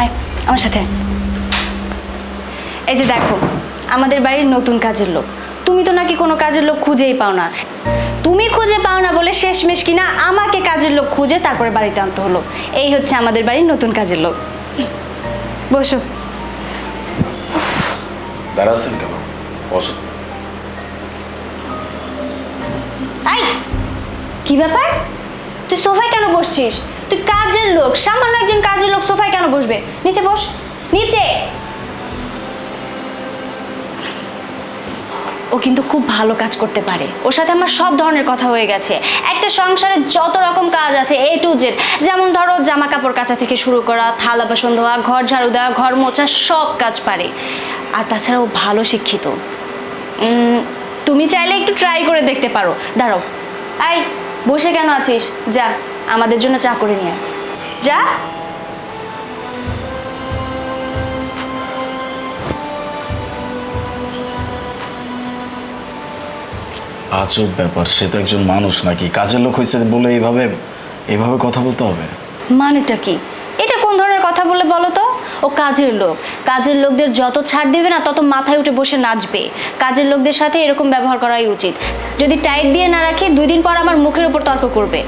আয় আমার সাথে এই যে দেখো আমাদের বাড়ির নতুন কাজের লোক। তুমি তো নাকি কোনো কাজের লোক খুঁজেই পাও না। তুমি খুঁজে পাও না বলে শেষমেশ কিনা আমাকে কাজের লোক খুঁজে তারপরে বাড়িতে আনতে হলো। এই হচ্ছে আমাদের বাড়ির নতুন কাজের লোক। বসো। দাঁড়াচ্ছেন কেন? বসো। আই! কি ব্যাপার? তুই সোফায় কেন বসছিস? কাজের লোক, সামান্য একজন কাজের লোক সোফায় কেন বসবে? নিচে বস, নিচে। ও কিন্তু খুব ভালো কাজ করতে পারে। ওর সাথে আমার সব ধরনের কথা হয়ে গেছে। একটা সংসারে যত রকম কাজ আছে এ টু জেড যেমন ধরো জামা কাপড় কাচা থেকে শুরু করা, থালা বাসন ধোয়া, ঘর ঝাড়ু দেওয়া, ঘর মোছা, সব কাজ পারে। আর তাছাড়া ও ভালো শিক্ষিত। তুমি চাইলে একটু ট্রাই করে দেখতে পারো। দাঁড়াও। আই বসে কেন আছিস? যা, আমাদের জন্য চা করে নিয়ে। যা। আজব ব্যাপার সে তো একজন মানুষ নাকি? কাজের লোক হয়েছে বলে এইভাবে এইভাবে কথা বলতে হবে? মানেটা কি? এটা কোন ধরনের কথা বলে বলো তো? ও কাজের লোক। কাজের লোকদের যত ছাড় দিবে না তত মাথায় উঠে বসে নাচবে। কাজের লোকদের সাথে এরকম ব্যবহার করাই উচিত। যদি টাইট দিয়ে না রাখি দুই দিন পর আমার মুখের উপর তর্ক করবে।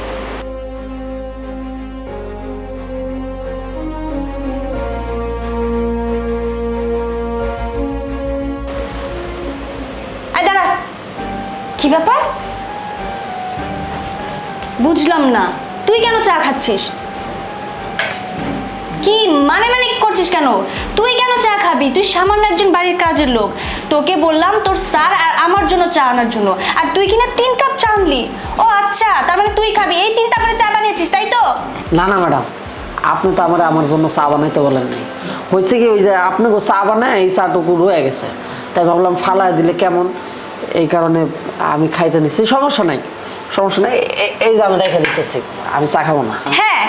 বুঝলাম না। তুই কেন চা খাচ্ছিস? কি মানে মানে করছিস কেন? তুই কেন চা খাবি? তুই সামান্য একজন বাড়ির কাজের লোক। তোকে বললাম তোর স্যার আর আমার জন্য চা আনার জন্য। আর তুই কিনা তিন কাপ চা আনলি। ও আচ্ছা তার মানে তুই খাবি। এই চিন্তা করে চা বানিয়েছিস, তাই তো? না না, ম্যাডাম। আপনি তো আমার আমার জন্য চা বানাইতে বলেন নাই। হয়েছে কি ওই যে আপনি গো চা বানায় এই চাটুকু রয়ে গেছে। তাই ভাবলাম ফালায় দিলে কেমন? এই কারণে আমি খাইতে নিচ্ছি। সমস্যা নাই। সমস্যা নাই। এই যে আমি রেখে দিতেছি আমি চা খাব না। হ্যাঁ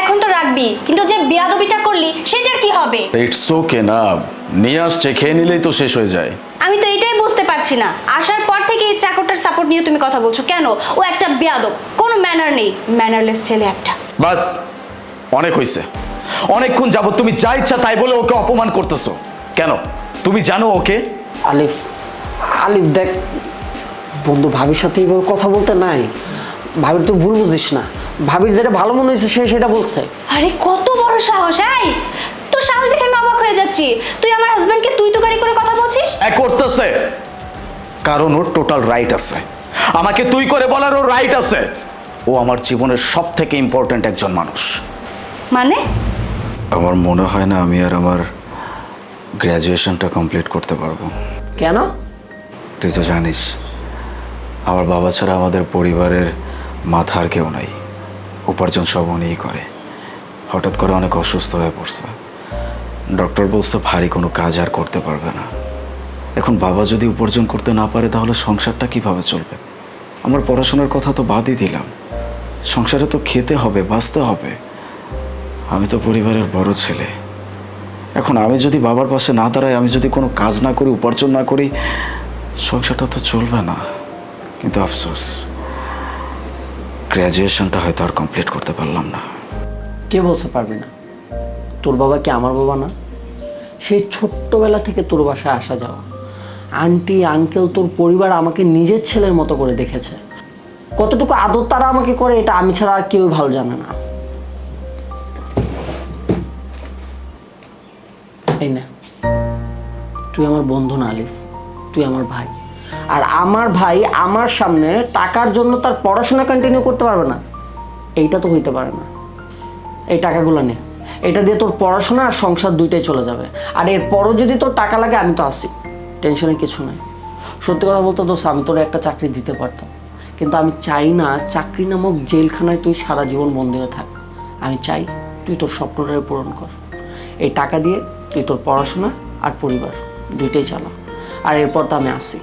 এখন তো রাখবি কিন্তু যে বিয়াদবিটা করলি সেটার কি হবে? ইটস ওকে না। নিয়ে আসছে খেয়ে নিলেই তো শেষ হয়ে যায়। আমি তো এটাই বুঝতে পারছি না। আসার পর থেকে এই চাকরটার সাপোর্ট নিয়ে তুমি কথা বলছো কেন? ও একটা বেয়াদব কোনো ম্যানার নেই। ম্যানারলেস ছেলে একটা। বাস অনেক হয়েছে অনেকক্ষণ যাবত তুমি যা ইচ্ছা তাই বলে ওকে অপমান করতেছো। কেন? তুমি জানো ওকে? আলিফ আলিফ দেখ বন্ধু ভাবির সাথে এইভাবে কথা বলতে নাই। ভাবির তুই ভুল বুঝিস না। ভাবির যেটা ভালো মনে হয়েছে সে সেটা বলছে। আরে কত বড় সাহস এই! তোর সাহস দেখে আমি অবাক হয়ে যাচ্ছি। তুই আমার হাজবেন্ডকে তুই তো গাড়ি করে কথা বলছিস? এক করতেছে। কারণ ওর টোটাল রাইট আছে। আমাকে তুই করে বলার ওর রাইট আছে। ও আমার জীবনের সব থেকে ইম্পর্ট্যান্ট একজন মানুষ। মানে? আমার মনে হয় না আমি আর আমার গ্র্যাজুয়েশনটা কমপ্লিট করতে পারব। কেন? তুই তো জানিস। আমার বাবা ছাড়া আমাদের পরিবারের মাথা আর কেউ নাই। উপার্জন সব উনিই করে। হঠাৎ করে অনেক অসুস্থ হয়ে পড়ছে। ডক্টর বলছে, ভারী কোনো কাজ আর করতে পারবে না। এখন বাবা যদি উপার্জন করতে না পারে, তাহলে সংসারটা কীভাবে চলবে? আমার পড়াশোনার কথা তো বাদই দিলাম। সংসারে তো খেতে হবে, বাঁচতে হবে। আমি তো পরিবারের বড় ছেলে। এখন আমি যদি বাবার পাশে না দাঁড়াই, আমি যদি কোনো কাজ না করি, উপার্জন না করি, সংসারটা তো চলবে না। কিন্তু আফসোস গ্র্যাজুয়েশনটা হয়তো আর কমপ্লিট করতে পারলাম না। কে বলতে পারবি না? তোর বাবা কি আমার বাবা না? সেই ছোট্টবেলা থেকে তোর বাসায় আসা যাওয়া। আন্টি, আঙ্কেল, তোর পরিবার আমাকে নিজের ছেলের মতো করে দেখেছে। কতটুকু আদর তারা আমাকে করে, এটা আমি ছাড়া আর কেউ ভালো জানে না। এই না, তুই আমার বন্ধু না আলিফ, তুই আমার ভাই। আর আমার ভাই আমার সামনে টাকার জন্য তার পড়াশোনা কন্টিনিউ করতে পারবে না। এইটা তো হইতে পারে না। এই টাকাগুলো নে। এটা দিয়ে তোর পড়াশোনা আর সংসার দুইটাই চলে যাবে। আর এরপরও যদি তোর টাকা লাগে, আমি তো আসি টেনশনে কিছু নাই। সত্যি কথা বলতে দোস্ত, আমি তোর একটা চাকরি দিতে পারতাম। কিন্তু আমি চাই না চাকরি নামক জেলখানায় তুই সারা জীবন বন্দী হয়ে থাক। আমি চাই তুই তোর স্বপ্নটাকে পূরণ কর। এই টাকা দিয়ে তুই তোর পড়াশোনা আর পরিবার দুইটাই চালা। আর এরপর তো আমি আসি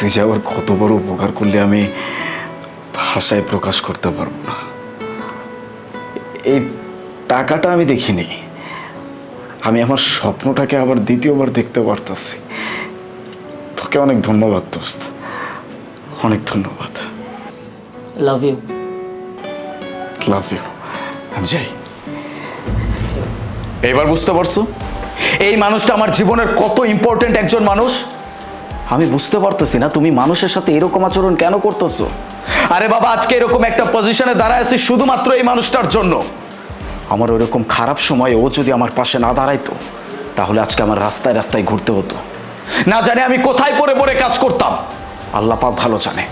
তুই যে আবার কত বড় উপকার করলে আমি ভাষায় প্রকাশ করতে পারব না। এই টাকাটা আমি দেখিনি। আমি আমার স্বপ্নটাকে আবার দ্বিতীয়বার দেখতে পারতেছি। তোকে অনেক ধন্যবাদ দোস্ত। অনেক ধন্যবাদ। লাভ ইউ লাভ ইউ আমি যাই। এবার বুঝতে পারছ? এই মানুষটা আমার জীবনের কত ইম্পর্ট্যান্ট একজন মানুষ। আমি বুঝতে পারতেছি না, তুমি মানুষের সাথে এরকম আচরণ কেন করতেছো? আরে বাবা, আজকে এরকম একটা পজিশনে দাঁড়ায় আছি শুধুমাত্র এই মানুষটার জন্য। আমার ওইরকম খারাপ সময়ে ও যদি আমার পাশে না দাঁড়াইতো, তাহলে আজকে আমার রাস্তায় রাস্তায় ঘুরতে হতো। না জানে আমি কোথায় পড়ে পড়ে কাজ করতাম। আল্লাহ পাক ভালো জানে।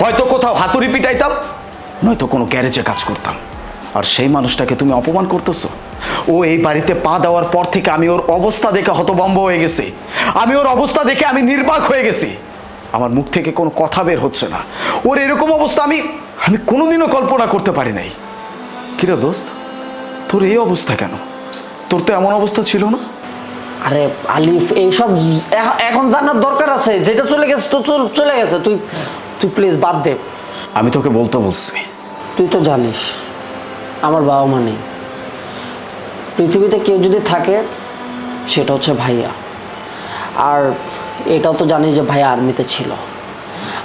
হয়তো কোথাও হাতুড়ি পিটাইতাম, নয়তো কোনো গ্যারেজে কাজ করতাম। আর সেই মানুষটাকে তুমি অপমান করতেছো? ও এই বাড়িতে পা দেওয়ার পর থেকে আমি ওর অবস্থা দেখে হতবম্ব হয়ে গেছি। আমি ওর অবস্থা দেখে আমি নির্বাক হয়ে গেছি। আমার মুখ থেকে কোনো কথা বের হচ্ছে না। ওর এরকম অবস্থা আমি আমি কোনোদিনও কল্পনা করতে পারি নাই। কিরে দোস্ত তোর এই অবস্থা কেন? তোর তো এমন অবস্থা ছিল না? আরে আলিফ এইসব এখ- এখন জানার দরকার আছে। যেটা চলে গেছে তো চল- চলে গেছে। তুই তুই প্লিজ বাদ দে। আমি তোকে বলতে বলছি। তুই তো জানিস। আমার বাবা মা নেই। পৃথিবীতে কেউ যদি থাকে, সেটা হচ্ছে ভাইয়া। আর এটাও তো জানি যে ভাইয়া আর্মিতে ছিল।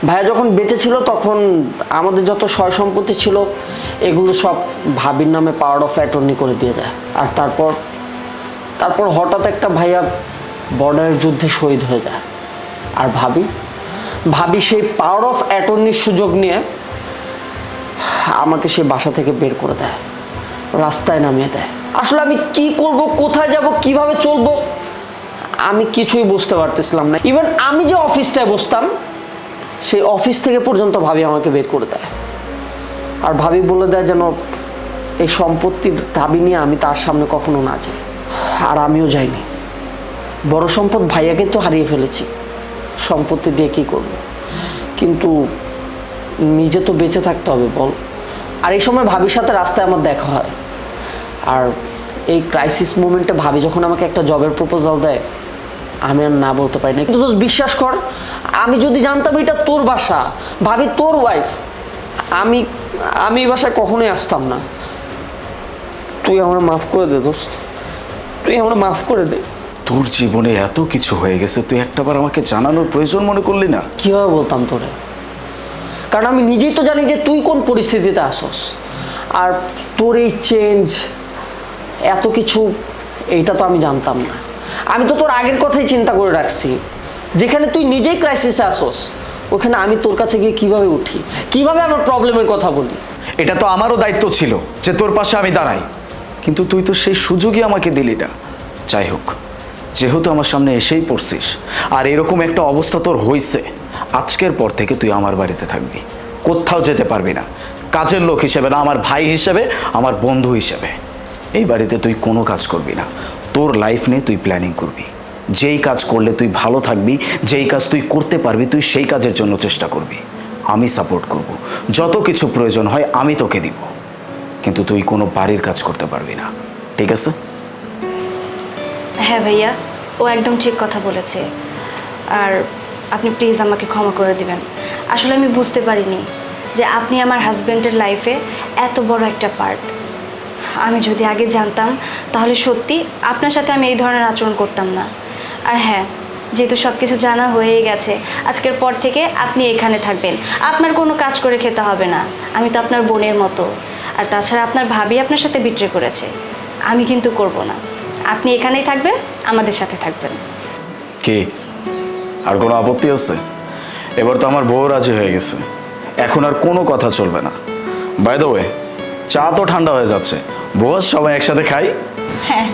ভাইয়া যখন বেঁচে ছিল, তখন আমাদের যত সয় সম্পত্তি ছিল, এগুলো সব ভাবির নামে পাওয়ার অফ অ্যাটর্নি করে দিয়ে যায়। আর তারপর তারপর হঠাৎ একটা ভাইয়া বর্ডারের যুদ্ধে শহীদ হয়ে যায়। আর ভাবি ভাবি সেই পাওয়ার অফ অ্যাটর্নির সুযোগ নিয়ে আমাকে সে বাসা থেকে বের করে দেয়, রাস্তায় নামিয়ে দেয়। আসলে আমি কি করব, কোথায় যাব, কীভাবে চলবো, আমি কিছুই বুঝতে পারতেছিলাম না। ইভেন আমি যে অফিসটায় বসতাম, সেই অফিস থেকে পর্যন্ত ভাবি আমাকে বের করে দেয়। আর ভাবি বলে দেয় যেন এই সম্পত্তির দাবি নিয়ে আমি তার সামনে কখনো না যাই। আর আমিও যাইনি। বড় সম্পদ ভাইয়াকে তো হারিয়ে ফেলেছি। সম্পত্তি দিয়ে কী করব? কিন্তু নিজে তো বেঁচে থাকতে হবে, বল। আর এই সময় ভাবির সাথে রাস্তায় আমার দেখা হয়। আর এই ক্রাইসিস মোমেন্টে ভাবি যখন আমাকে একটা জবের প্রপোজাল দেয় আমি আর না বলতে পারি না। কিন্তু বিশ্বাস কর আমি যদি জানতাম এটা তোর বাসা ভাবি তোর ওয়াইফ আমি আমি এই বাসায় কখনোই আসতাম না। তুই আমার মাফ করে দে দোস্ত তুই আমার মাফ করে দে। তোর জীবনে এত কিছু হয়ে গেছে তুই একটাবার আমাকে জানানোর প্রয়োজন মনে করলি না? কীভাবে বলতাম তোরে? কারণ আমি নিজেই তো জানি যে তুই কোন পরিস্থিতিতে আসস। আর তোর এই চেঞ্জ এত কিছু, এইটা তো আমি জানতাম না। আমি তো তোর আগের কথাই চিন্তা করে রাখছি। যেখানে তুই নিজেই ক্রাইসিসে আসস, ওখানে আমি তোর কাছে গিয়ে কীভাবে উঠি? কীভাবে আমার প্রবলেমের কথা বলি? এটা তো আমারও দায়িত্ব ছিল যে তোর পাশে আমি দাঁড়াই। কিন্তু তুই তো সেই সুযোগই আমাকে দিলি না। যাই হোক, যেহেতু আমার সামনে এসেই পড়ছিস, আর এরকম একটা অবস্থা তোর হইছে আজকের পর থেকে তুই আমার বাড়িতে থাকবি। কোথাও যেতে পারবি না। কাজের লোক হিসেবে না, আমার ভাই হিসেবে, আমার বন্ধু হিসেবে। এই বাড়িতে তুই কোনো কাজ করবি না। তোর লাইফ নিয়ে তুই প্ল্যানিং করবি। যেই কাজ করলে তুই ভালো থাকবি, যেই কাজ তুই করতে পারবি, তুই সেই কাজের জন্য চেষ্টা করবি। আমি সাপোর্ট করব। যত কিছু প্রয়োজন হয়, আমি তোকে দিব। কিন্তু তুই কোনো বাড়ির কাজ করতে পারবি না। ঠিক আছে? হ্যাঁ ভাইয়া, ও একদম ঠিক কথা বলেছে। আর আপনি প্লিজ আমাকে ক্ষমা করে দিবেন। আসলে আমি বুঝতে পারিনি যে আপনি আমার হাজব্যান্ডের লাইফে এত বড় একটা পার্ট আমি যদি আগে জানতাম, তাহলে সত্যি আপনার সাথে আমি এই ধরনের আচরণ করতাম না। আর হ্যাঁ যেহেতু সব কিছু জানা হয়েই গেছে, আজকের পর থেকে আপনি এখানে থাকবেন। আপনার কোনো কাজ করে খেতে হবে না। আমি তো আপনার বোনের মতো। আর তাছাড়া আপনার ভাবি আপনার সাথে বিট্রে করেছে। আমি কিন্তু করব না। আপনি এখানেই থাকবেন, আমাদের সাথে থাকবেন। কি? আর কোনো আপত্তি আছে? এবার তো আমার বউ রাজি হয়ে গেছে। এখন আর কোনো কথা চলবে না। বাই দ্য ওয়ে চা তো ঠান্ডা হয়ে যাচ্ছে। বস, সবাই একসাথে খাই। হ্যাঁ।